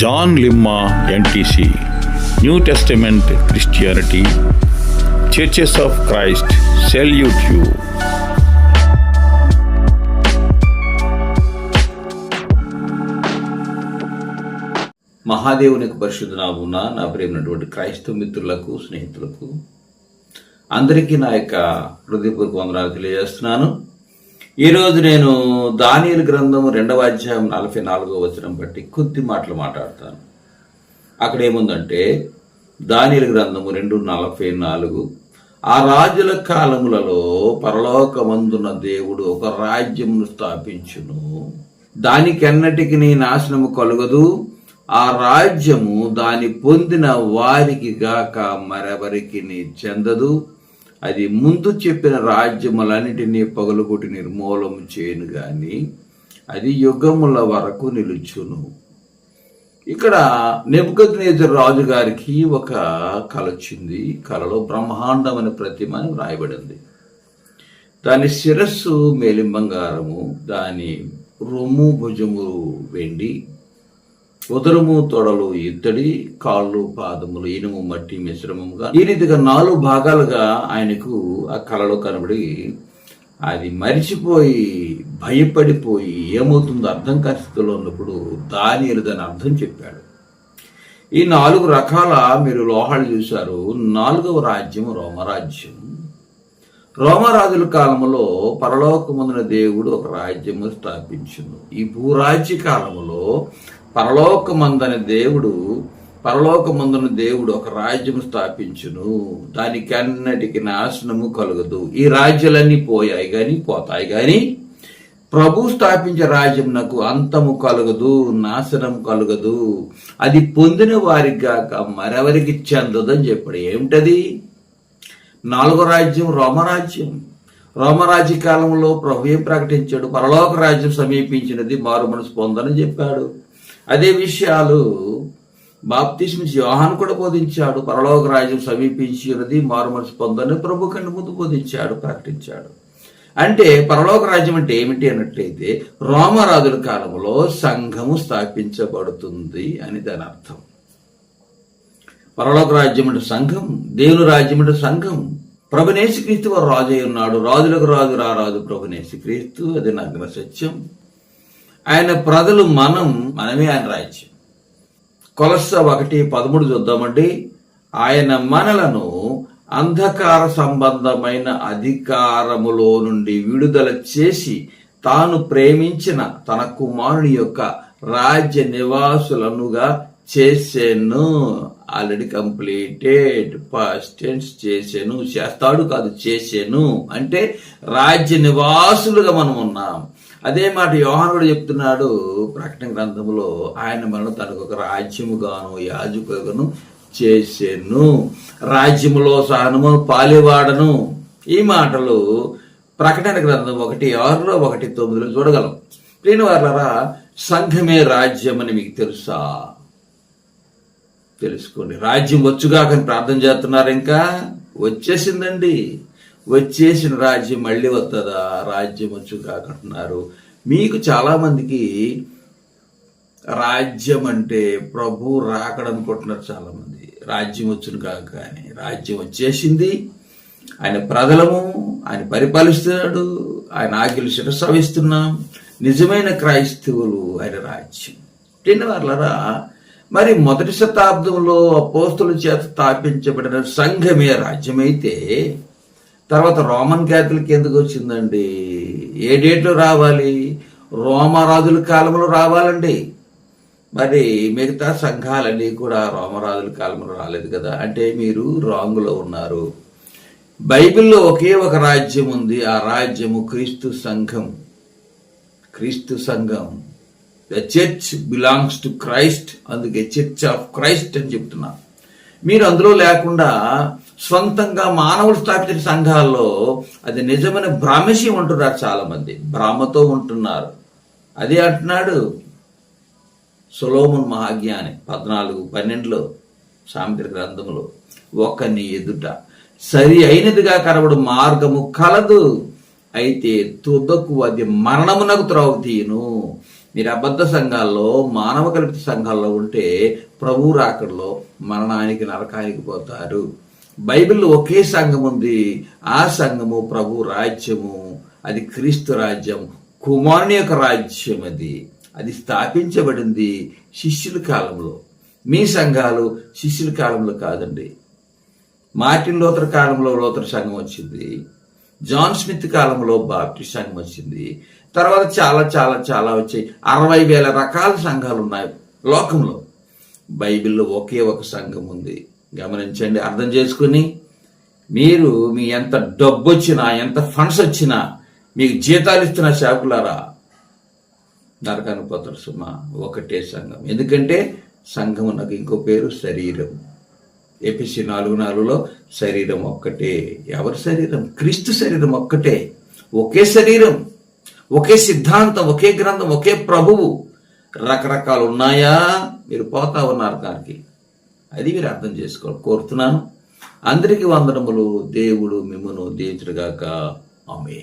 John లిమ్మా NTC new testament Christianity churches of Christ salute you మహాదేవునికి పరిశుద్ధ నామున నా ప్రేమైనటువంటి క్రైస్తవ మిత్రులకు స్నేహితులకు అందరికీ నా యొక్క హృదయపూర్వక వందనాలు తెలియజేస్తున్నాను. ఈరోజు నేను దానియల్ గ్రంథము రెండవ అధ్యాయం నలభై నాలుగో వచనం బట్టి కొద్ది మాటలు మాట్లాడతాను. అక్కడ ఏముందంటే దానియల్ గ్రంథము రెండు నలభై నాలుగు ఆ రాజుల కాలములలో పరలోకమందున దేవుడు ఒక రాజ్యమును స్థాపించును. దానికెన్నటికి నీ నాశనము కలుగదు. ఆ రాజ్యము దాని పొందిన వారికి గాక మరెవరికి చెందదు. అది ముందు చెప్పిన రాజ్యములన్నిటినీ పగలుగొట్టి నిర్మూలము చేయను గాని అది యుగముల వరకు నిలుచును. ఇక్కడ నెబుకద్నేజర్ రాజు గారికి ఒక కళ వచ్చింది. కలలో బ్రహ్మాండం అనే ప్రతిమ అని వ్రాయబడింది. దాని శిరస్సు మేలిం బంగారము దాని రొమ్ము భుజము వెండి ఉదరము తొడలు ఇత్తడి కాళ్ళు పాదములు ఇనుము మట్టి మిశ్రమముగా ఈ రీతిగా నాలుగు భాగాలుగా ఆయనకు ఆ కళలో కనబడి అది మరిచిపోయి భయపడిపోయి ఏమవుతుందో అర్థం కాని స్థితిలో ఉన్నప్పుడు దాని దాని అర్థం చెప్పాడు. ఈ నాలుగు రకాల మీరు లోహాలు చూశారు. నాలుగవ రాజ్యం రోమరాజ్యం. రోమరాజుల కాలంలో పరలోకముందున దేవుడు ఒక రాజ్యము స్థాపించింది ఈ భూరాజ్య కాలంలో పరలోకమందని దేవుడు పరలోకమందున దేవుడు ఒక రాజ్యము స్థాపించును. దానికి అన్నటికి నాశనము కలగదు. ఈ రాజ్యాలన్నీ పోయాయి కానీ పోతాయి కానీ ప్రభు స్థాపించే రాజ్యం నాకు అంతము కలగదు నాశనం కలగదు. అది పొందిన వారికి గాక మరెవరికి చెందదని చెప్పాడు. ఏమిటది? నాలుగో రాజ్యం రోమరాజ్యం రోమరాజ్య కాలంలో ప్రభు ఏం ప్రకటించాడు? పరలోక రాజ్యం సమీపించినది మారు మనసు పొందని చెప్పాడు. అదే విషయాలు బాప్తిస్మిస్ జోహాన్ కూడా బోధించాడు. పరలోక రాజ్యం సమీపించినది మారు పొందని ప్రభు కంటి ముందు బోధించాడు ప్రకటించాడు. అంటే పరలోక రాజ్యం అంటే ఏమిటి అన్నట్లయితే రోమరాజుల కాలంలో సంఘము స్థాపించబడుతుంది అని దాని అర్థం. పరలోక రాజ్యం అంటే సంఘం దేవుని రాజ్యం అంటే సంఘం. ప్రభునేసి క్రీస్తు వారు రాజు అయి ఉన్నాడు. రాజులకు రాజు రారాజు ప్రభునేసి క్రీస్తు అది నగ్న సత్యం. ఆయన ప్రజలు మనం మనమే ఆయన రాజ్యం కొలస ఒకటి పదమూడు చూద్దామండి. ఆయన మనలను అంధకార సంబంధమైన అధికారములో నుండి విడుదల చేసి తాను ప్రేమించిన తన కుమారుని యొక్క రాజ్య నివాసులనుగా చేసేను. ఆల్రెడీ కంప్లీటెడ్ ఫస్ట్ టెన్స్ చేసాను. చేస్తాడు కాదు చేసాను. అంటే రాజ్య నివాసులుగా మనం ఉన్నాం. అదే మాట యోహాన్ కూడా చెప్తున్నాడు. ప్రకటన గ్రంథంలో ఆయన మనను తనకు ఒక రాజ్యముగాను యాజకుగాను చేసాను. రాజ్యములో సహనము పాలివాడను. ఈ మాటలు ప్రకటన గ్రంథం ఒకటి ఆరులో ఒకటి తొమ్మిదిలో చూడగలం. లేని వాళ్ళరా సంఘమే రాజ్యం అని మీకు తెలుసా? తెలుసుకోండి. రాజ్యం వచ్చుగాకని ప్రార్థన చేస్తున్నారు ఇంకా? వచ్చేసిందండి. వచ్చేసిన రాజ్యం మళ్ళీ వస్తుందా రాజ్యం వచ్చు అంటున్నారు మీకు చాలామందికి రాజ్యం అంటే ప్రభు రాకడనుకుంటున్నారు చాలామంది రాజ్యం వచ్చును కాక అని. రాజ్యం వచ్చేసింది. ఆయన ప్రజలము ఆయన పరిపాలిస్తున్నాడు. ఆయన ఆజ్ఞలు శిరస్సవిస్తున్నాం నిజమైన క్రైస్తవులు ఆయన రాజ్యం. తిన్న వాళ్ళరా మరి మొదటి శతాబ్దంలో అపోస్తుల చేత స్థాపించబడిన సంఘమే రాజ్యమైతే తర్వాత రోమన్ క్యాథలిక్ ఎందుకు వచ్చిందండి? ఏ డేట్లో రావాలి? రోమరాజుల కాలంలో రావాలండి. మరి మిగతా సంఘాలన్నీ కూడా రోమరాజుల కాలంలో రాలేదు కదా? అంటే మీరు రాంగులో ఉన్నారు. బైబిల్లో ఒకే ఒక రాజ్యం ఉంది. ఆ రాజ్యము క్రీస్తు సంఘం. క్రీస్తు సంఘం. The church belongs to Christ అందుకే చర్చ్ ఆఫ్ క్రైస్ట్ అని చెప్తున్నా. మీరు అందులో లేకుండా స్వంతంగా మానవులు స్థాపించిన సంఘాల్లో అది నిజమైన భ్రామసి ఉంటున్నారు చాలా మంది భ్రామతో ఉంటున్నారు. అదే అంటున్నాడు సులోమున్ మహాజ్ఞాని పద్నాలుగు పన్నెండులో సామిత్ర గ్రంథంలో ఒకని ఎదుట సరి అయినదిగా కనబడు మార్గము కలదు. అయితే తుదకు అది మరణమునకు త్రావు తీయను. మీరు అబద్ధ సంఘాల్లో మానవ కల్పిత సంఘాల్లో ఉంటే ప్రభు రాకడలో మరణానికి నరకానికి పోతారు. బైబిల్లో ఒకే సంఘం ఉంది. ఆ సంఘము ప్రభు రాజ్యము అది క్రీస్తు రాజ్యం కుమారుని యొక్క రాజ్యం అది. అది స్థాపించబడింది శిష్యుల కాలంలో. మీ సంఘాలు శిష్యుల కాలంలో కాదండి. మార్టిన్ లోతర్ కాలంలో లోతర్ సంఘం వచ్చింది. జాన్ స్మిత్ కాలంలో బాప్టిస్ట్ సంఘం వచ్చింది. తర్వాత చాలా చాలా చాలా వచ్చాయి. అరవై వేల రకాల సంఘాలు ఉన్నాయి లోకంలో. బైబిల్లో ఒకే ఒక సంఘం ఉంది. గమనించండి అర్థం చేసుకుని మీరు మీ ఎంత డబ్బు వచ్చినా ఎంత ఫండ్స్ వచ్చినా మీకు జీతాలు ఇస్తున్న శాకులారా నరకానికి పోతారు సుమా ఒకటే సంఘం. ఎందుకంటే సంఘం నాకు ఇంకో పేరు శరీరం. ఏపీసీ నాలుగు నాలుగులో శరీరం ఒక్కటే. ఎవరి శరీరం? క్రీస్తు శరీరం ఒక్కటే. ఒకే శరీరం ఒకే సిద్ధాంతం ఒకే గ్రంథం ఒకే ప్రభువు. రకరకాలు ఉన్నాయా? మీరు పోతా ఉన్నారు దానికి. అది మీరు అర్థం చేసుకో కోరుతున్నాను. అందరికీ వందనములు. దేవుడు మిమ్మను దీవించడుగాక ఆమె